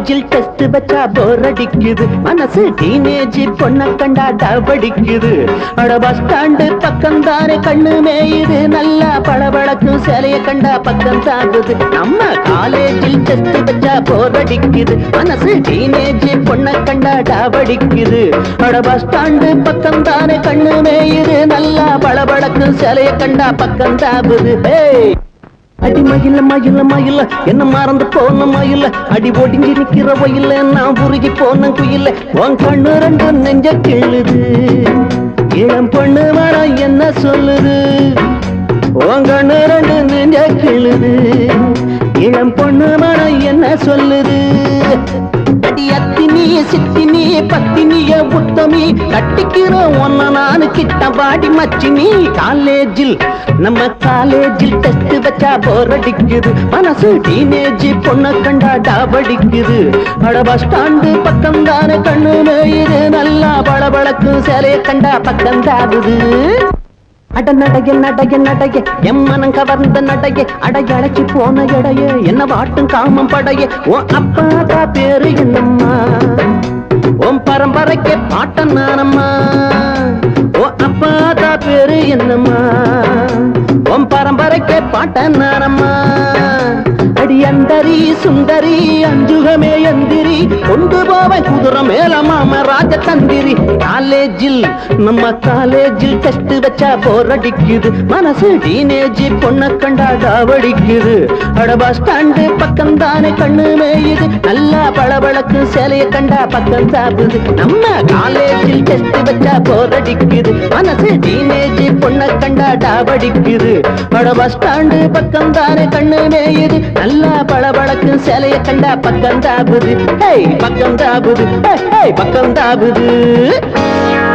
காலேஜில் டெஸ்ட் வச்சா போர் அடிக்குது. மனசு டீனேஜ் பொண்ண கண்டா டபடிக்குது அட பஸ் ஸ்டாண்டு பக்கம் தானே கண்ணு மேயுது. நல்லா பளபளக்கும் சேலைய கண்டா பக்கம் தாங்குது. நம்ம காலேஜில் டெஸ்ட் வச்சா போர் அடிக்குது. மனசு டீனேஜ் பொண்ண கண்டா டபடிக்குது அட பஸ் ஸ்டாண்டு பக்கம் தானே கண்ணு மேயுது. நல்லா பளபளக்கும் சேலைய கண்டா பக்கம் தாங்குது. ஹே அடி மயில மயில மயில என்ன மறந்து போன மயில? அடி ஒடிஞ்சு நிக்கிற வயல நான் உருகி போன குயில உன் கண்ணு ரெண்டு நெஞ்ச கிள்ளுது. இளம் பொண்ணு மரம் என்ன சொல்லுது? உன் கண்ணு ரெண்டு நெஞ்ச கிள்ளுது. இளம் பொண்ணு மரம் என்ன சொல்லுது? அடி அத்தினிய சித்தினிய பத்தினிய புத்தமி கட்டிக்கிற ஒன்ன நானு மச்சி நீ காலேஜில் நம்ம காலேஜில் டெஸ்ட் வச்சா போர் அடிக்குது. மனசு டீனேஜ் பொண்ண கண்டா டாபடிக்குது அட பஸ் ஸ்டாண்டு பக்கம் தானே கண்ணு மேயுது. நல்லா பளபளக்கு சேலைய கண்டா பக்கம் தாகுது அட நடைய நடைய நடைய. எம் மனம் கவர்ந்த நடைய. அடைய அழைச்சி போன எடைய. என்ன வாட்டும் காமம் படைய. ஓ அப்பா பேரு என்னம்மா. உன் பரம்பரைக்கு பாட்டம் நானம்மா. பேரு என்னம்மா? உன் பரம்பரைக்கே பாட்டன் நானம்மா அடி அந்தரி சுந்தரி அஞ்சுகமே எந்திரி. கொண்டு போவன் குதிரை மேல மாம ராஜ தந்திரி காலேஜில் நம்ம காலேஜில் டெஸ்ட் வச்சா போர் அடிக்குது. மனசு டீனேஜ் பொண்ண கண்டா தாவடிக்குது அட பஸ் ஸ்டாண்டு பக்கம் தானே கண்ணு மேயுது. நல்லா பளபளக்கு சேலையை கண்டா பக்கம் சாப்பிடுது நம்ம காலேஜ் டெஸ்ட் வச்சா போரடிக்குது. மனசு டீனேஜ் பொண்ண கண்டா டாபடிக்குது பட பஸ் ஸ்டாண்டு பக்கம் தானே கண்ணு மேயுது. நல்லா பளபளக்கு சேலைய கண்டா பக்கம் தாபுது ஹே பக்கம் தாபுது ஹே, பக்கம் தாபுது